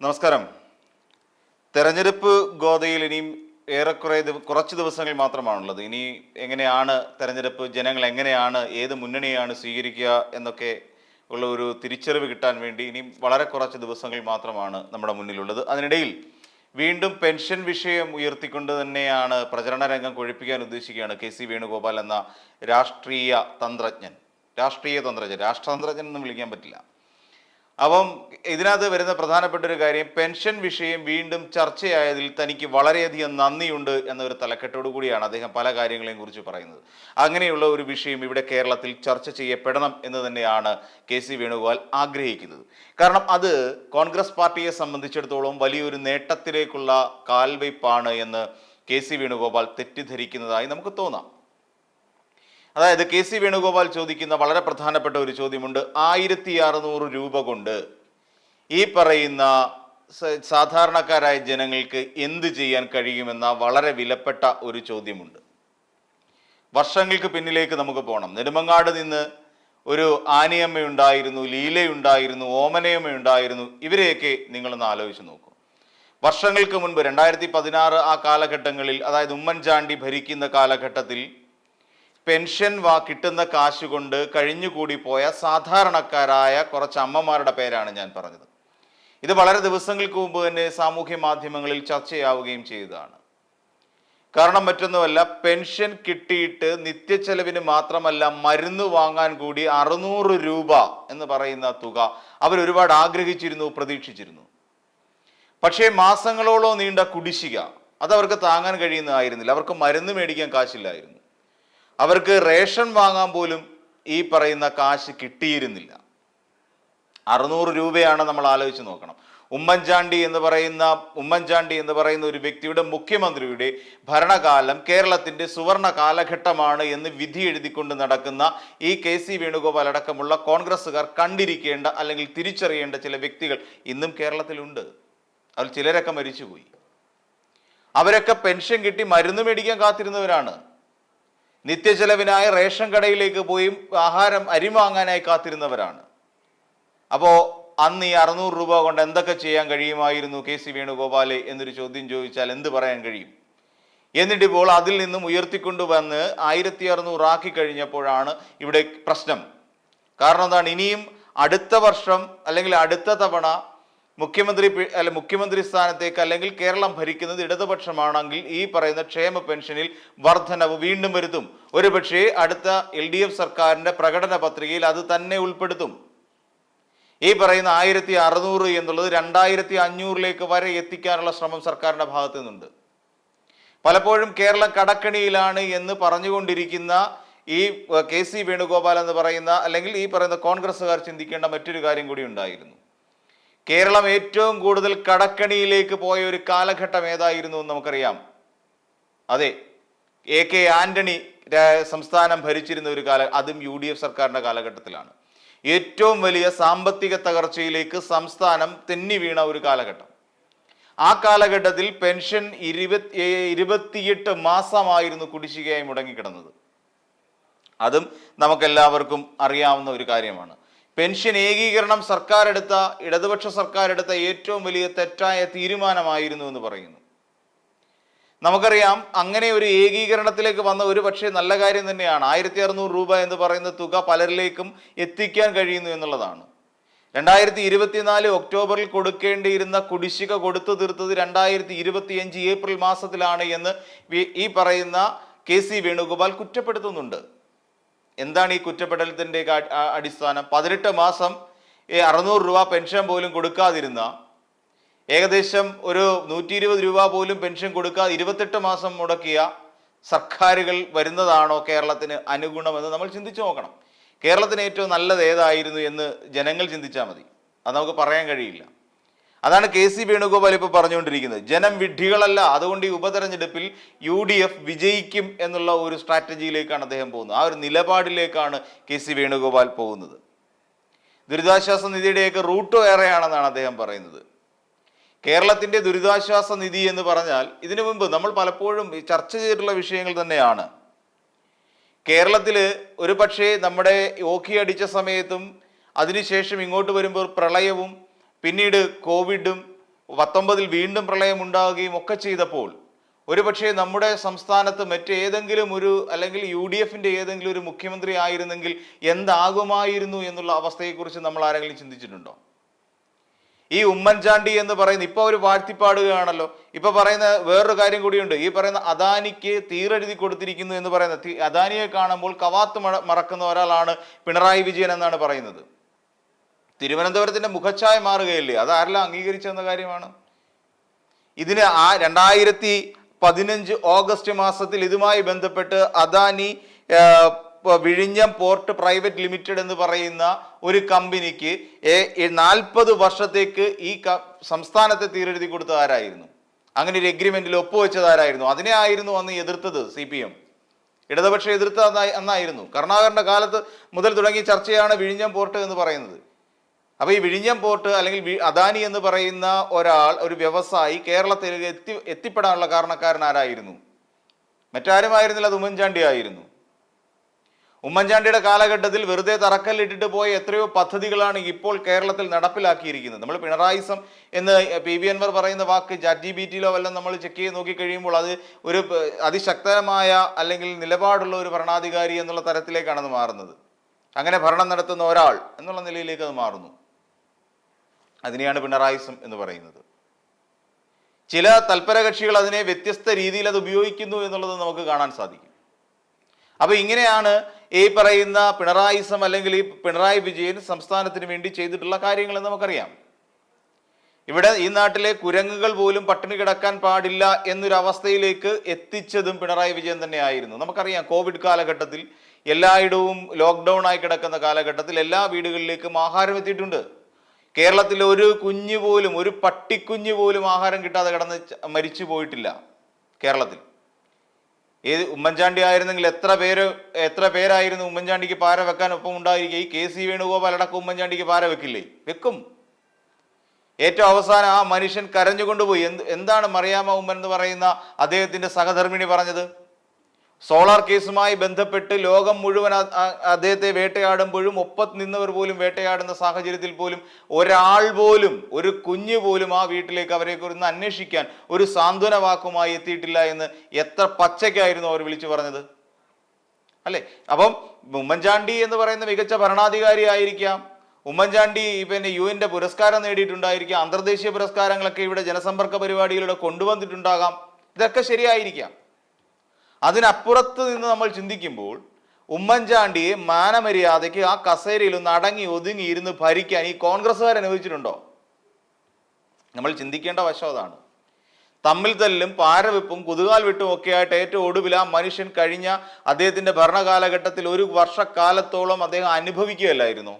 നമസ്കാരം. തെരഞ്ഞെടുപ്പ് ഗോതയിൽ ഇനിയും ഏറെക്കുറെ കുറച്ച് ദിവസങ്ങൾ മാത്രമാണുള്ളത്. ഇനി എങ്ങനെയാണ് തെരഞ്ഞെടുപ്പ് ജനങ്ങൾ എങ്ങനെയാണ് ഏത് മുന്നണിയാണ് സ്വീകരിക്കുക എന്നൊക്കെ ഉള്ള ഒരു തിരിച്ചറിവ് കിട്ടാൻ വേണ്ടി ഇനിയും വളരെ കുറച്ച് ദിവസങ്ങൾ മാത്രമാണ് നമ്മുടെ മുന്നിലുള്ളത്. അതിനിടയിൽ വീണ്ടും പെൻഷൻ വിഷയം ഉയർത്തിക്കൊണ്ട് തന്നെയാണ് പ്രചരണ രംഗം കൊഴിപ്പിക്കാൻ ഉദ്ദേശിക്കുകയാണ് കെ സി വേണുഗോപാൽ എന്ന രാഷ്ട്രീയ തന്ത്രജ്ഞൻ. രാഷ്ട്രീയ തന്ത്രജ്ഞൻ രാഷ്ട്രതന്ത്രജ്ഞൻ എന്ന് വിളിക്കാൻ പറ്റില്ല. അപ്പം ഇതിനകത്ത് വരുന്ന പ്രധാനപ്പെട്ട ഒരു കാര്യം പെൻഷൻ വിഷയം വീണ്ടും ചർച്ചയായതിൽ തനിക്ക് വളരെയധികം നന്ദിയുണ്ട് എന്നൊരു തലക്കെട്ടോടു കൂടിയാണ് അദ്ദേഹം പല കാര്യങ്ങളെയും കുറിച്ച് പറയുന്നത്. അങ്ങനെയുള്ള ഒരു വിഷയം ഇവിടെ കേരളത്തിൽ ചർച്ച ചെയ്യപ്പെടണം എന്ന് തന്നെയാണ് കെ സി വേണുഗോപാൽ ആഗ്രഹിക്കുന്നത്. കാരണം അത് കോൺഗ്രസ് പാർട്ടിയെ സംബന്ധിച്ചിടത്തോളം വലിയൊരു നേട്ടത്തിലേക്കുള്ള കാൽവയ്പ്പാണ് എന്ന് കെ സി വേണുഗോപാൽ തെറ്റിദ്ധരിക്കുന്നതായി നമുക്ക് തോന്നാം. അതായത് കെ സി വേണുഗോപാൽ ചോദിക്കുന്ന വളരെ പ്രധാനപ്പെട്ട ഒരു ചോദ്യമുണ്ട്. ആയിരത്തി അറുന്നൂറ് രൂപ കൊണ്ട് ഈ പറയുന്ന സാധാരണക്കാരായ ജനങ്ങൾക്ക് എന്ത് ചെയ്യാൻ കഴിയുമെന്ന വളരെ വിലപ്പെട്ട ഒരു ചോദ്യമുണ്ട്. വർഷങ്ങൾക്ക് പിന്നിലേക്ക് നമുക്ക് പോകണം നെടുമങ്ങാട് നിന്ന് ഒരു ആനിയമ്മയുണ്ടായിരുന്നു ലീലയുണ്ടായിരുന്നു ഓമനയമ്മയുണ്ടായിരുന്നു. ഇവരെയൊക്കെ നിങ്ങളൊന്ന് ആലോചിച്ച് നോക്കൂ. വർഷങ്ങൾക്ക് മുൻപ് രണ്ടായിരത്തി പതിനാറ് ആ കാലഘട്ടങ്ങളിൽ അതായത് ഉമ്മൻചാണ്ടി ഭരിക്കുന്ന കാലഘട്ടത്തിൽ പെൻഷൻ വാ കിട്ടുന്ന കാശ് കൊണ്ട് കഴിഞ്ഞുകൂടി പോയ സാധാരണക്കാരായ കുറച്ച് അമ്മമാരുടെ പേരാണ് ഞാൻ പറഞ്ഞത്. ഇത് വളരെ ദിവസങ്ങൾക്ക് മുമ്പ് തന്നെ സാമൂഹ്യ മാധ്യമങ്ങളിൽ ചർച്ചയാവുകയും ചെയ്തതാണ്. കാരണം മറ്റൊന്നുമല്ല പെൻഷൻ കിട്ടിയിട്ട് നിത്യച്ചെലവിന് മാത്രമല്ല മരുന്ന് വാങ്ങാൻ കൂടി അറുന്നൂറ് രൂപ എന്ന് പറയുന്ന തുക അവർ ഒരുപാട് ആഗ്രഹിച്ചിരുന്നു പ്രതീക്ഷിച്ചിരുന്നു. പക്ഷേ മാസങ്ങളോളം നീണ്ട കുടിശ്ശിക അത് അവർക്ക് താങ്ങാൻ കഴിയുന്നതായിരുന്നില്ല. അവർക്ക് മരുന്ന് മേടിക്കാൻ കാശില്ലായിരുന്നു. അവർക്ക് റേഷൻ വാങ്ങാൻ പോലും ഈ പറയുന്ന കാശ് കിട്ടിയിരുന്നില്ല. അറുന്നൂറ് രൂപയാണ് നമ്മൾ ആലോചിച്ച് നോക്കണം. ഉമ്മൻചാണ്ടി എന്ന് പറയുന്ന ഉമ്മൻചാണ്ടി എന്ന് പറയുന്ന ഒരു വ്യക്തിയുടെ മുഖ്യമന്ത്രിയുടെ ഭരണകാലം കേരളത്തിന്റെ സുവർണ കാലഘട്ടമാണ് എന്ന് വിധി എഴുതിക്കൊണ്ട് നടക്കുന്ന ഈ കെ സി വേണുഗോപാൽ അടക്കമുള്ള കോൺഗ്രസ്സുകാർ കണ്ടിരിക്കേണ്ട അല്ലെങ്കിൽ തിരിച്ചറിയേണ്ട ചില വ്യക്തികൾ ഇന്നും കേരളത്തിലുണ്ട്. അതിൽ ചിലരൊക്കെ മരിച്ചുപോയി. അവരൊക്കെ പെൻഷൻ കിട്ടി മരുന്ന് മേടിക്കാൻ കാത്തിരുന്നവരാണ്. നിത്യചെലവിനായി റേഷൻ കടയിലേക്ക് പോയി ആഹാരം അരി വാങ്ങാനായി കാത്തിരുന്നവരാണ്. അപ്പോൾ അന്ന് ഈ അറുന്നൂറ് രൂപ കൊണ്ട് എന്തൊക്കെ ചെയ്യാൻ കഴിയുമായിരുന്നു കെ സി വേണുഗോപാലെ എന്നൊരു ചോദ്യം ചോദിച്ചാൽ എന്ത് പറയാൻ കഴിയും? എന്നിട്ട് ഇപ്പോൾ അതിൽ നിന്നും ഉയർത്തിക്കൊണ്ടുവന്ന് ആയിരത്തി അറുന്നൂറ് ആക്കി കഴിഞ്ഞപ്പോഴാണ് ഇവിടെ പ്രശ്നം. കാരണം എന്താണ്? ഇനിയും അടുത്ത വർഷം അല്ലെങ്കിൽ അടുത്ത തവണ മുഖ്യമന്ത്രി അല്ലെ മുഖ്യമന്ത്രി സ്ഥാനത്തേക്ക് അല്ലെങ്കിൽ കേരളം ഭരിക്കുന്നത് ഇടതുപക്ഷമാണെങ്കിൽ ഈ പറയുന്ന ക്ഷേമ പെൻഷനിൽ വർധനവ് വീണ്ടും വരുത്തും. ഒരുപക്ഷെ അടുത്ത എൽ ഡി എഫ് സർക്കാരിന്റെ പ്രകടന പത്രികയിൽ അത് തന്നെ ഉൾപ്പെടുത്തും. ഈ പറയുന്ന ആയിരത്തി അറുന്നൂറ് എന്നുള്ളത് രണ്ടായിരത്തി അഞ്ഞൂറിലേക്ക് വരെ എത്തിക്കാനുള്ള ശ്രമം സർക്കാരിന്റെ ഭാഗത്തു നിന്നുണ്ട്. പലപ്പോഴും കേരളം കടക്കണിയിലാണ് എന്ന് പറഞ്ഞുകൊണ്ടിരിക്കുന്ന ഈ കെ സി വേണുഗോപാൽ എന്ന് പറയുന്ന അല്ലെങ്കിൽ ഈ പറയുന്ന കോൺഗ്രസ്സുകാർ ചിന്തിക്കേണ്ട മറ്റൊരു കാര്യം കൂടി ഉണ്ടായിരുന്നു. കേരളം ഏറ്റവും കൂടുതൽ കടക്കണിയിലേക്ക് പോയ ഒരു കാലഘട്ടം ഏതായിരുന്നു എന്ന് നമുക്കറിയാം. അതെ എ കെ ആന്റണി സംസ്ഥാനം ഭരിച്ചിരുന്ന ഒരു കാല അതും യു ഡി എഫ് സർക്കാരിന്റെ കാലഘട്ടത്തിലാണ്. ഏറ്റവും വലിയ സാമ്പത്തിക തകർച്ചയിലേക്ക് സംസ്ഥാനം തെന്നി വീണ ഒരു കാലഘട്ടം. ആ കാലഘട്ടത്തിൽ പെൻഷൻ ഇരുപത്തി ഇരുപത്തിയെട്ട് മാസമായിരുന്നു കുടിശ്ശികയായി മുടങ്ങിക്കിടന്നത്. അതും നമുക്കെല്ലാവർക്കും അറിയാവുന്ന ഒരു കാര്യമാണ്. പെൻഷൻ ഏകീകരണം സർക്കാർ എടുത്ത ഇടതുപക്ഷ സർക്കാർ എടുത്ത ഏറ്റവും വലിയ തെറ്റായ തീരുമാനമായിരുന്നു എന്ന് പറയുന്നു. നമുക്കറിയാം അങ്ങനെ ഒരു ഏകീകരണത്തിലേക്ക് വന്ന ഒരു പക്ഷേ നല്ല കാര്യം തന്നെയാണ്. ആയിരത്തി അറുന്നൂറ് രൂപ എന്ന് പറയുന്ന തുക പലരിലേക്കും എത്തിക്കാൻ കഴിയുന്നു എന്നുള്ളതാണ്. രണ്ടായിരത്തി ഇരുപത്തിനാല് ഒക്ടോബറിൽ കൊടുക്കേണ്ടിയിരുന്ന കുടിശ്ശിക കൊടുത്തു തീർത്തത് രണ്ടായിരത്തി ഇരുപത്തിയഞ്ച് ഏപ്രിൽ മാസത്തിലാണ് എന്ന് ഈ പറയുന്ന കെ സി വേണുഗോപാൽ കുറ്റപ്പെടുത്തുന്നുണ്ട്. എന്താണ് ഈ കുറ്റപ്പെടലത്തിന്റെ അടിസ്ഥാനം? പതിനെട്ട് മാസം ഈ അറുന്നൂറ് രൂപ പെൻഷൻ പോലും കൊടുക്കാതിരുന്ന ഏകദേശം ഒരു നൂറ്റി ഇരുപത് രൂപ പോലും പെൻഷൻ കൊടുക്കാതെ ഇരുപത്തെട്ട് മാസം മുടക്കിയ സർക്കാരുകൾ വരുന്നതാണോ കേരളത്തിന് അനുഗുണമെന്ന് നമ്മൾ ചിന്തിച്ചു നോക്കണം. കേരളത്തിന് ഏറ്റവും നല്ലത് ഏതായിരുന്നു എന്ന് ജനങ്ങൾ ചിന്തിച്ചാൽ മതി. അത് നമുക്ക് പറയാൻ കഴിയില്ല. അതാണ് കെ സി വേണുഗോപാൽ ഇപ്പോൾ പറഞ്ഞുകൊണ്ടിരിക്കുന്നത്. ജനം വിഡ്ഢികളല്ല. അതുകൊണ്ട് ഈ ഉപതെരഞ്ഞെടുപ്പിൽ യു ഡി എഫ് വിജയിക്കും എന്നുള്ള ഒരു സ്ട്രാറ്റജിയിലേക്കാണ് അദ്ദേഹം പോകുന്നത്. ആ ഒരു നിലപാടിലേക്കാണ് കെ സി വേണുഗോപാൽ പോകുന്നത്. ദുരിതാശ്വാസ നിധിയുടെയൊക്കെ റൂട്ട് വേറെയാണെന്നാണ് അദ്ദേഹം പറയുന്നത്. കേരളത്തിന്റെ ദുരിതാശ്വാസ നിധി എന്ന് പറഞ്ഞാൽ ഇതിനു മുമ്പ് നമ്മൾ പലപ്പോഴും ചർച്ച ചെയ്തിട്ടുള്ള വിഷയങ്ങൾ തന്നെയാണ്. കേരളത്തിൽ ഒരു പക്ഷേ നമ്മുടെ ഓഖി അടിച്ച സമയത്തും അതിനുശേഷം ഇങ്ങോട്ട് വരുമ്പോൾ പ്രളയവും പിന്നീട് കോവിഡും പത്തൊമ്പതിൽ വീണ്ടും പ്രളയം ഉണ്ടാവുകയും ഒക്കെ ചെയ്തപ്പോൾ ഒരുപക്ഷെ നമ്മുടെ സംസ്ഥാനത്ത് മറ്റേതെങ്കിലും ഒരു അല്ലെങ്കിൽ യു ഡി എഫിന്റെ ഏതെങ്കിലും ഒരു മുഖ്യമന്ത്രി ആയിരുന്നെങ്കിൽ എന്താകുമായിരുന്നു എന്നുള്ള അവസ്ഥയെക്കുറിച്ച് നമ്മൾ ആരെങ്കിലും ചിന്തിച്ചിട്ടുണ്ടോ? ഈ ഉമ്മൻചാണ്ടി എന്ന് പറയുന്ന ഇപ്പൊ അവർ വാഴ്ത്തിപ്പാടുകയാണല്ലോ. ഇപ്പൊ പറയുന്ന വേറൊരു കാര്യം കൂടിയുണ്ട്. ഈ പറയുന്ന അദാനിക്ക് തീരെഴുതി കൊടുത്തിരിക്കുന്നു എന്ന് പറയുന്ന അദാനിയെ കാണുമ്പോൾ കവാത്ത് മറ- മറക്കുന്ന ഒരാളാണ് പിണറായി വിജയൻ എന്നാണ് പറയുന്നത്. തിരുവനന്തപുരത്തിന്റെ മുഖച്ഛായ മാറുകയല്ലേ? അത് ആരെല്ലാം അംഗീകരിച്ചെന്ന കാര്യമാണ്. ഇതിന് ആ രണ്ടായിരത്തി പതിനഞ്ച് ഓഗസ്റ്റ് മാസത്തിൽ ഇതുമായി ബന്ധപ്പെട്ട് അദാനി വിഴിഞ്ഞം പോർട്ട് പ്രൈവറ്റ് ലിമിറ്റഡ് എന്ന് പറയുന്ന ഒരു കമ്പനിക്ക് നാൽപ്പത് വർഷത്തേക്ക് ഈ സംസ്ഥാനത്തെ തീരെഴുതി കൊടുത്തത് ആരായിരുന്നു? അങ്ങനെ ഒരു എഗ്രിമെന്റിൽ ഒപ്പുവെച്ചത് ആരായിരുന്നു? അതിനെ ആയിരുന്നു അന്ന് എതിർത്തത് സി പി എം ഇടതുപക്ഷം എതിർത്ത അന്നായിരുന്നു. കരുണാകരന്റെ കാലത്ത് മുതൽ തുടങ്ങിയ ചർച്ചയാണ് വിഴിഞ്ഞം പോർട്ട് എന്ന് പറയുന്നത്. അപ്പൊ ഈ വിഴിഞ്ഞം പോർട്ട് അല്ലെങ്കിൽ അദാനി എന്ന് പറയുന്ന ഒരാൾ ഒരു വ്യവസായി കേരളത്തിൽ എത്തി എത്തിപ്പെടാനുള്ള കാരണക്കാരൻ ആരായിരുന്നു? മറ്റാരുമായിരുന്നില്ല അത് ഉമ്മൻചാണ്ടി ആയിരുന്നു. ഉമ്മൻചാണ്ടിയുടെ കാലഘട്ടത്തിൽ വെറുതെ തറക്കല്ലിട്ടിട്ട് പോയ എത്രയോ പദ്ധതികളാണ് ഇപ്പോൾ കേരളത്തിൽ നടപ്പിലാക്കിയിരിക്കുന്നത്. നമ്മൾ പിണറായിസം എന്ന് പി വി അൻവർ പറയുന്ന വാക്ക് ചാറ്റ് ജി ബി ടിയിലോ വല്ലതും നമ്മൾ ചെക്ക് ചെയ്ത് നോക്കിക്കഴിയുമ്പോൾ അത് ഒരു അതിശക്തമായ അല്ലെങ്കിൽ നിലപാടുള്ള ഒരു ഭരണാധികാരി എന്നുള്ള തരത്തിലേക്കാണ് അത് മാറുന്നത്. അങ്ങനെ ഭരണം നടത്തുന്ന ഒരാൾ എന്നുള്ള നിലയിലേക്ക് അത് മാറുന്നു. അതിനെയാണ് പിണറായിസം എന്ന് പറയുന്നത്. ചില തൽപര കക്ഷികൾ അതിനെ വ്യത്യസ്ത രീതിയിൽ അത് ഉപയോഗിക്കുന്നു എന്നുള്ളത് നമുക്ക് കാണാൻ സാധിക്കും. അപ്പൊ ഇങ്ങനെയാണ് ഈ പറയുന്ന പിണറായിസം അല്ലെങ്കിൽ ഈ പിണറായി വിജയൻ സംസ്ഥാനത്തിന് വേണ്ടി ചെയ്തിട്ടുള്ള കാര്യങ്ങൾ എന്ന് നമുക്കറിയാം. ഇവിടെ ഈ നാട്ടിലെ കുരങ്ങുകൾ പോലും പട്ടിണി കിടക്കാൻ പാടില്ല എന്നൊരു അവസ്ഥയിലേക്ക് എത്തിച്ചതും പിണറായി വിജയൻ തന്നെ ആയിരുന്നു നമുക്കറിയാം കോവിഡ് കാലഘട്ടത്തിൽ എല്ലായിടവും ലോക്ക്ഡൗൺ ആയി കിടക്കുന്ന കാലഘട്ടത്തിൽ എല്ലാ വീടുകളിലേക്കും ആഹാരം എത്തിയിട്ടുണ്ട്. കേരളത്തിൽ ഒരു കുഞ്ഞു പോലും ഒരു പട്ടിക്കുഞ്ഞു പോലും ആഹാരം കിട്ടാതെ കിടന്ന് മരിച്ചു പോയിട്ടില്ല കേരളത്തിൽ. ഏത് ഉമ്മൻചാണ്ടി ആയിരുന്നെങ്കിൽ എത്ര പേര് എത്ര പേരായിരുന്നു ഉമ്മൻചാണ്ടിക്ക് പാര വെക്കാൻ ഒപ്പം ഉണ്ടായിരിക്കുക? ഈ കെ സി വേണുഗോപാൽ അടക്കം ഉമ്മൻചാണ്ടിക്ക് പാര വെക്കില്ലേ? വെക്കും. ഏറ്റവും അവസാനം ആ മനുഷ്യൻ കരഞ്ഞുകൊണ്ടുപോയി. എന്ത് എന്താണ് മറിയാമ ഉമ്മൻ എന്ന് പറയുന്ന അദ്ദേഹത്തിന്റെ സഹധർമ്മിണി പറഞ്ഞത്? സോളാർ കേസുമായി ബന്ധപ്പെട്ട് ലോകം മുഴുവൻ അദ്ദേഹത്തെ വേട്ടയാടുമ്പോഴും ഒപ്പത്ത് നിന്നവർ പോലും വേട്ടയാടുന്ന സാഹചര്യത്തിൽ പോലും ഒരാൾ പോലും ഒരു കുഞ്ഞു പോലും ആ വീട്ടിലേക്ക് അവരെ കുറിച്ച് അന്വേഷിക്കാൻ ഒരു സാന്ത്വന വാക്കുമായി എത്തിയിട്ടില്ല എന്ന് എത്ര പച്ചയ്ക്കായിരുന്നു അവർ വിളിച്ചു പറഞ്ഞത്? അല്ലേ? അപ്പം ഉമ്മൻചാണ്ടി എന്ന് പറയുന്ന മികച്ച ഭരണാധികാരി ആയിരിക്കാം. ഉമ്മൻചാണ്ടി പിന്നെ യു എന്റെ പുരസ്കാരം നേടിയിട്ടുണ്ടായിരിക്കാം. അന്തർദേശീയ പുരസ്കാരങ്ങളൊക്കെ ഇവിടെ ജനസമ്പർക്ക പരിപാടിയിലൂടെ കൊണ്ടുവന്നിട്ടുണ്ടാകാം. ഇതൊക്കെ ശരിയായിരിക്കാം. അതിനപ്പുറത്ത് നിന്ന് നമ്മൾ ചിന്തിക്കുമ്പോൾ ഉമ്മൻചാണ്ടിയെ മാനമര്യാദയ്ക്ക് ആ കസേരയിൽ ഒന്ന് അടങ്ങി ഒതുങ്ങി ഇരുന്ന് ഭരിക്കാൻ ഈ കോൺഗ്രസ്സുകാർ അനുവദിച്ചിട്ടുണ്ടോ? നമ്മൾ ചിന്തിക്കേണ്ട വശം അതാണ്. തമ്മിൽ തല്ലും പാരവെപ്പും കുതുകാൽ വിട്ടും ഒക്കെ ആയിട്ട് ഏറ്റവും ഒടുവിൽ ആ മനുഷ്യൻ കഴിഞ്ഞ അദ്ദേഹത്തിന്റെ ഭരണകാലഘട്ടത്തിൽ ഒരു വർഷക്കാലത്തോളം അദ്ദേഹം അനുഭവിക്കുകയല്ലായിരുന്നു?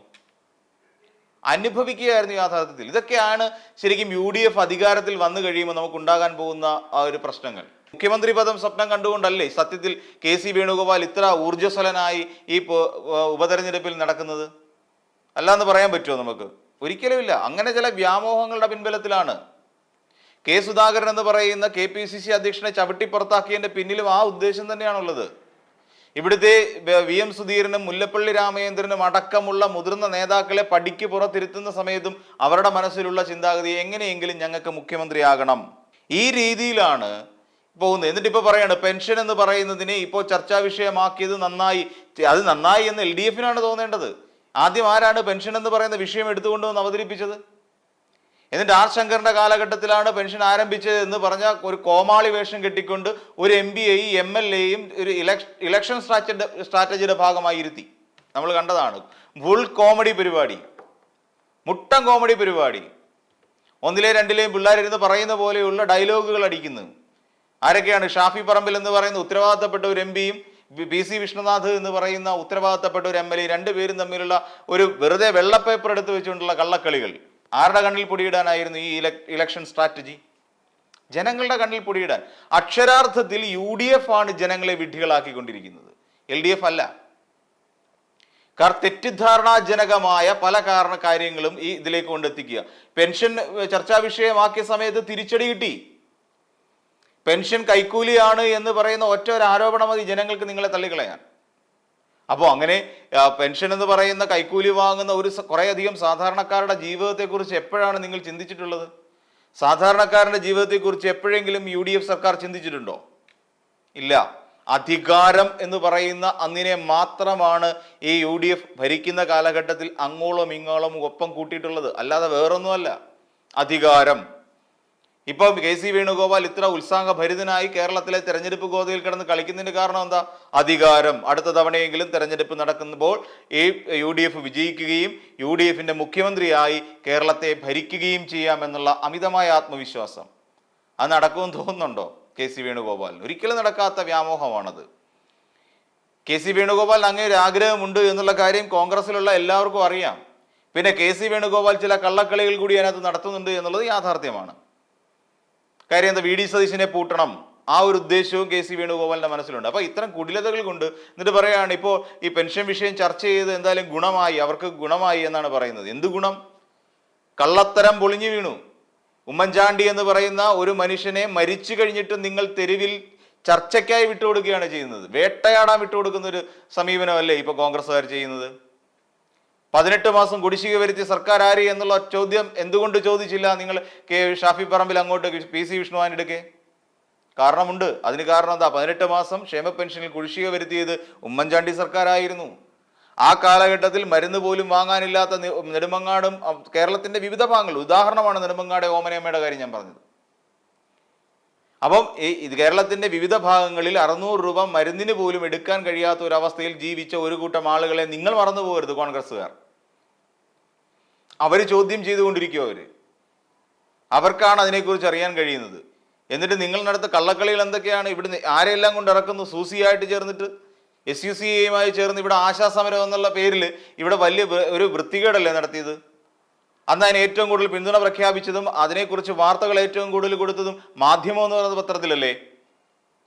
അനുഭവിക്കുകയായിരുന്നു യാഥാർത്ഥ്യത്തിൽ. ഇതൊക്കെയാണ് ശരിക്കും യു ഡി എഫ് അധികാരത്തിൽ വന്നു കഴിയുമ്പോൾ നമുക്ക് ഉണ്ടാകാൻ പോകുന്ന ആ ഒരു പ്രശ്നങ്ങൾ. മുഖ്യമന്ത്രി പദം സ്വപ്നം കണ്ടുകൊണ്ടല്ലേ സത്യത്തിൽ കെ സി വേണുഗോപാൽ ഇത്ര ഊർജസ്വലനായി ഈ ഉപതെരഞ്ഞെടുപ്പിൽ നടക്കുന്നത്? അല്ലാന്ന് പറയാൻ പറ്റുമോ നമുക്ക്? ഒരിക്കലുമില്ല അങ്ങനെ ചില വ്യാമോഹങ്ങളുടെ പിൻബലത്തിലാണ്. കെ സുധാകരൻ എന്ന് പറയുന്ന കെ പി സി സി അധ്യക്ഷനെ ചവിട്ടി പുറത്താക്കിയതിന്റെ പിന്നിലും ആ ഉദ്ദേശം തന്നെയാണുള്ളത്. ഇവിടുത്തെ വി എം സുധീരനും മുല്ലപ്പള്ളി രാമചന്ദ്രനും അടക്കമുള്ള മുതിർന്ന നേതാക്കളെ പടിക്ക് പുറത്തിരുത്തുന്ന സമയത്തും അവരുടെ മനസ്സിലുള്ള ചിന്താഗതി എങ്ങനെയെങ്കിലും ഞങ്ങൾക്ക് മുഖ്യമന്ത്രിയാകണം. ഈ രീതിയിലാണ് പോകുന്നത്. എന്നിട്ട് ഇപ്പൊ പറയാണ് പെൻഷൻ എന്ന് പറയുന്നതിനെ ഇപ്പോൾ ചർച്ചാ വിഷയമാക്കിയത് നന്നായി അത് നന്നായി എന്ന് എൽ ഡി എഫിനാണ് തോന്നേണ്ടത്. ആദ്യം ആരാണ് പെൻഷൻ എന്ന് പറയുന്ന വിഷയം എടുത്തുകൊണ്ട് വന്ന് അവതരിപ്പിച്ചത്? എന്നിട്ട് ആർ ശങ്കറിന്റെ കാലഘട്ടത്തിലാണ് പെൻഷൻ ആരംഭിച്ചത് എന്ന് പറഞ്ഞ ഒരു കോമാളി വേഷം കെട്ടിക്കൊണ്ട് ഒരു എം പി എയും എം എൽ എയും ഒരു ഇലക്ഷൻ ഇലക്ഷൻ സ്ട്രാറ്റജിയുടെ ഭാഗമായി ഇരുത്തി. നമ്മൾ കണ്ടതാണ് ഫുൾ കോമഡി പരിപാടി. മുട്ടൻ കോമഡി പരിപാടി. ഒന്നിലെ രണ്ടിലെയും പിള്ളേരിരുന്ന് പറയുന്ന പോലെയുള്ള ഡയലോഗുകൾ അടിക്കുന്നു. ആരൊക്കെയാണ്? ഷാഫി പറമ്പിൽ എന്ന് പറയുന്ന ഉത്തരവാദിത്തപ്പെട്ട ഒരു എം പിയും പി സി വിഷ്ണുനാഥ് എന്ന് പറയുന്ന ഉത്തരവാദിത്തപ്പെട്ട ഒരു എം എൽ എ രണ്ടുപേരും തമ്മിലുള്ള ഒരു വെറുതെ വെള്ളപ്പേപ്പർ എടുത്ത് വെച്ചുകൊണ്ടുള്ള കള്ളക്കളികൾ. ആരുടെ കണ്ണിൽ പൊടിയിടാനായിരുന്നു ഈ ഇലക്ഷൻ സ്ട്രാറ്റജി? ജനങ്ങളുടെ കണ്ണിൽ പൊടിയിടാൻ. അക്ഷരാർത്ഥത്തിൽ യു ഡി എഫ് ആണ് ജനങ്ങളെ വിഡ്ഢികളാക്കിക്കൊണ്ടിരിക്കുന്നത്. എൽ ഡി എഫ് അല്ല. തെറ്റിദ്ധാരണാജനകമായ പല കാരണ കാര്യങ്ങളും ഈ ഇതിലേക്ക് കൊണ്ടെത്തിക്കുക. പെൻഷൻ ചർച്ചാ വിഷയമാക്കിയ സമയത്ത് തിരിച്ചടി കിട്ടി. പെൻഷൻ കൈക്കൂലിയാണ് എന്ന് പറയുന്ന ഒറ്റ ഒരു ആരോപണം മതി ജനങ്ങൾക്ക് നിങ്ങളെ തള്ളിക്കളയാൻ. അപ്പോൾ അങ്ങനെ പെൻഷൻ എന്ന് പറയുന്ന കൈക്കൂലി വാങ്ങുന്ന ഒരു കുറേ കുറേയധികം സാധാരണക്കാരുടെ ജീവിതത്തെക്കുറിച്ച് എപ്പോഴാണ് നിങ്ങൾ ചിന്തിച്ചിട്ടുള്ളത്? സാധാരണക്കാരന്റെ ജീവിതത്തെക്കുറിച്ച് എപ്പോഴെങ്കിലും യു ഡി എഫ് സർക്കാർ ചിന്തിച്ചിട്ടുണ്ടോ? ഇല്ല. അധികാരം എന്ന് പറയുന്ന അന്നിനെ മാത്രമാണ് ഈ യു ഡി എഫ് ഭരിക്കുന്ന കാലഘട്ടത്തിൽ അങ്ങോളം ഇങ്ങോളം ഒപ്പം കൂട്ടിയിട്ടുള്ളത്. അല്ലാതെ വേറൊന്നുമല്ല. അധികാരം. ഇപ്പം കെ സി വേണുഗോപാൽ ഇത്ര ഉത്സാഹഭരിതനായി കേരളത്തിലെ തെരഞ്ഞെടുപ്പ് ഗോതയിൽ കിടന്ന് കളിക്കുന്നതിന് കാരണം എന്താ? അധികാരം. അടുത്ത തവണയെങ്കിലും തെരഞ്ഞെടുപ്പ് നടക്കുമ്പോൾ ഈ യു ഡി എഫ് വിജയിക്കുകയും യു ഡി എഫിന്റെ മുഖ്യമന്ത്രിയായി കേരളത്തെ ഭരിക്കുകയും ചെയ്യാമെന്നുള്ള അമിതമായ ആത്മവിശ്വാസം. അത് നടക്കുമെന്ന് തോന്നുന്നുണ്ടോ കെ സി വേണുഗോപാലിന്? ഒരിക്കലും നടക്കാത്ത വ്യാമോഹമാണത്. കെ സി വേണുഗോപാലിന് അങ്ങനെ ഒരു ആഗ്രഹമുണ്ട് എന്നുള്ള കാര്യം കോൺഗ്രസിലുള്ള എല്ലാവർക്കും അറിയാം. പിന്നെ കെ സി വേണുഗോപാൽ ചില കള്ളക്കളികൾ കൂടി അതിനകത്ത് നടത്തുന്നുണ്ട് എന്നുള്ളത് യാഥാർത്ഥ്യമാണ്. കാര്യം എന്താ വി ഡി സതീശിനെ പൂട്ടണം. ആ ഒരു ഉദ്ദേശവും കെ സി വേണുഗോപാലിന്റെ മനസ്സിലുണ്ട്. അപ്പൊ ഇത്തരം കുടിലതകൾ കൊണ്ട് എന്നിട്ട് പറയുകയാണ് ഇപ്പോൾ ഈ പെൻഷൻ വിഷയം ചർച്ച ചെയ്ത് എന്തായാലും ഗുണമായി അവർക്ക് ഗുണമായി എന്നാണ് പറയുന്നത്. എന്ത് ഗുണം? കള്ളത്തരം പൊളിഞ്ഞു വീണു. ഉമ്മൻചാണ്ടി എന്ന് പറയുന്ന ഒരു മനുഷ്യനെ മരിച്ചു കഴിഞ്ഞിട്ട് നിങ്ങൾ തെരുവിൽ ചർച്ചയ്ക്കായി വിട്ടുകൊടുക്കുകയാണ് ചെയ്യുന്നത്. വേട്ടയാടാൻ വിട്ടുകൊടുക്കുന്ന ഒരു സമീപനമല്ലേ ഇപ്പൊ കോൺഗ്രസ്സുകാർ ചെയ്യുന്നത്? പതിനെട്ട് മാസം കുടിശ്ശിക വരുത്തിയ സർക്കാർ ആര് എന്നുള്ള ചോദ്യം എന്തുകൊണ്ട് ചോദിച്ചില്ല? നിങ്ങൾ കെ ഷാഫി പറമ്പിൽ അങ്ങോട്ട് പി സി വിഷ്ണുവാനെടുക്കെ കാരണമുണ്ട്. അതിന് കാരണം എന്താ? പതിനെട്ട് മാസം ക്ഷേമ പെൻഷനിൽ കുടിശ്ശിക വരുത്തിയത് ഉമ്മൻചാണ്ടി സർക്കാരായിരുന്നു. ആ കാലഘട്ടത്തിൽ മരുന്ന് പോലും വാങ്ങാനില്ലാത്ത നെടുമങ്ങാടും കേരളത്തിന്റെ വിവിധ ഭാഗങ്ങൾ ഉദാഹരണമാണ് നെടുമങ്ങാടെ ഓമനയമ്മയുടെ കാര്യം ഞാൻ പറഞ്ഞത്. അപ്പം ഈ കേരളത്തിന്റെ വിവിധ ഭാഗങ്ങളിൽ അറുന്നൂറ് രൂപ മരുന്നിന് പോലും എടുക്കാൻ കഴിയാത്ത ഒരു അവസ്ഥയിൽ ജീവിച്ച ഒരു കൂട്ടം ആളുകളെ നിങ്ങൾ മറന്നു പോകരുത് കോൺഗ്രസ്സുകാർ. അവർ ചോദ്യം ചെയ്തുകൊണ്ടിരിക്കും അവർ അവർക്കാണ് അതിനെക്കുറിച്ച് അറിയാൻ കഴിയുന്നത്. എന്നിട്ട് നിങ്ങൾ നടത്ത കള്ളക്കളികൾ എന്തൊക്കെയാണ്? ഇവിടുന്ന് ആരെല്ലാം കൊണ്ട് ഇറക്കുന്നു? സൂസിയായിട്ട് ചേർന്നിട്ട് എസ് യു സി എയുമായി ചേർന്ന് ഇവിടെ ആശാസമരം എന്നുള്ള പേരിൽ ഇവിടെ വലിയ ഒരു വൃത്തികേടല്ലേ നടത്തിയത്? അന്ന് അതിന് ഏറ്റവും കൂടുതൽ പിന്തുണ പ്രഖ്യാപിച്ചതും അതിനെക്കുറിച്ച് വാർത്തകൾ ഏറ്റവും കൂടുതൽ കൊടുത്തതും മാധ്യമം എന്ന് പറയുന്ന പത്രത്തിലല്ലേ?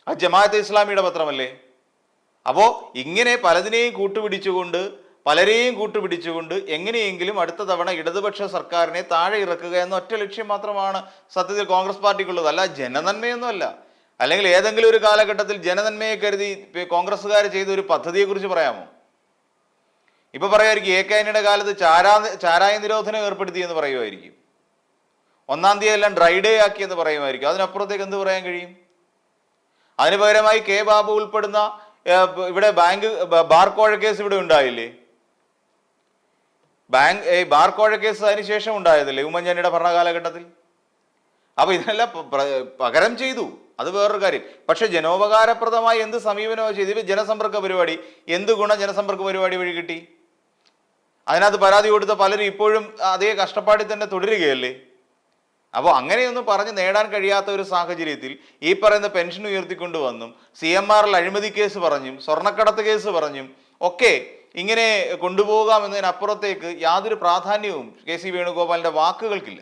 ആ ജമാഅത്തെ ഇസ്ലാമിയുടെ പത്രമല്ലേ? അപ്പോൾ ഇങ്ങനെ പലതിനെയും കൂട്ടുപിടിച്ചുകൊണ്ട് പലരെയും കൂട്ടുപിടിച്ചുകൊണ്ട് എങ്ങനെയെങ്കിലും അടുത്ത തവണ ഇടതുപക്ഷ സർക്കാരിനെ താഴെ ഇറക്കുക എന്ന ഒറ്റ ലക്ഷ്യം മാത്രമാണ് സത്യത്തിൽ കോൺഗ്രസ് പാർട്ടിക്കുള്ളത്. അല്ല ജനനന്മയൊന്നുമല്ല. അല്ലെങ്കിൽ ഏതെങ്കിലും ഒരു കാലഘട്ടത്തിൽ ജനനന്മയെ കരുതി കോൺഗ്രസ്സുകാർ ചെയ്ത ഒരു പദ്ധതിയെക്കുറിച്ച് പറയാമോ? ഇപ്പൊ പറയുമായിരിക്കും എ കെ ആന്റണിയുടെ കാലത്ത് ചാരാ ചാരായ നിരോധനം ഏർപ്പെടുത്തി എന്ന് പറയുമായിരിക്കും. ഒന്നാം തീയതി എല്ലാം ഡ്രൈ ഡേ ആക്കി എന്ന് പറയുമായിരിക്കും. അതിനപ്പുറത്തേക്ക് എന്ത് പറയാൻ കഴിയും? അതിന് പകരമായി കെ ബാബു ഉൾപ്പെടുന്ന ഇവിടെ ബാങ്ക് ബാർ കോഴ കേസ് ഇവിടെ ഉണ്ടായില്ലേ? ബാങ്ക് ഈ ബാർ കോഴ കേസ് അതിനുശേഷം ഉണ്ടായതല്ലേ ഉമ്മൻചാണ്ടിയുടെ ഭരണകാലഘട്ടത്തിൽ? അപ്പൊ ഇതെല്ലാം പകരം ചെയ്തു. അത് വേറൊരു കാര്യം. പക്ഷെ ജനോപകാരപ്രദമായി എന്ത് സമീപനമോ ചെയ്തു ജനസമ്പർക്ക പരിപാടി. എന്ത് ഗുണം ജനസമ്പർക്ക പരിപാടി വഴി കിട്ടി? അതിനകത്ത് പരാതി കൊടുത്ത പലരും ഇപ്പോഴും അതേ കഷ്ടപ്പാടിൽ തന്നെ തുടരുകയല്ലേ? അപ്പോൾ അങ്ങനെയൊന്നും പറഞ്ഞ് നേടാൻ കഴിയാത്ത ഒരു സാഹചര്യത്തിൽ ഈ പറയുന്ന പെൻഷൻ ഉയർത്തിക്കൊണ്ടുവന്നും സി എം ആറിൽ അഴിമതി കേസ് പറഞ്ഞും സ്വർണക്കടത്ത് കേസ് പറഞ്ഞും ഒക്കെ ഇങ്ങനെ കൊണ്ടുപോകാം എന്നതിനപ്പുറത്തേക്ക് യാതൊരു പ്രാധാന്യവും കെ സി വേണുഗോപാലിന്റെ വാക്കുകൾക്കില്ല.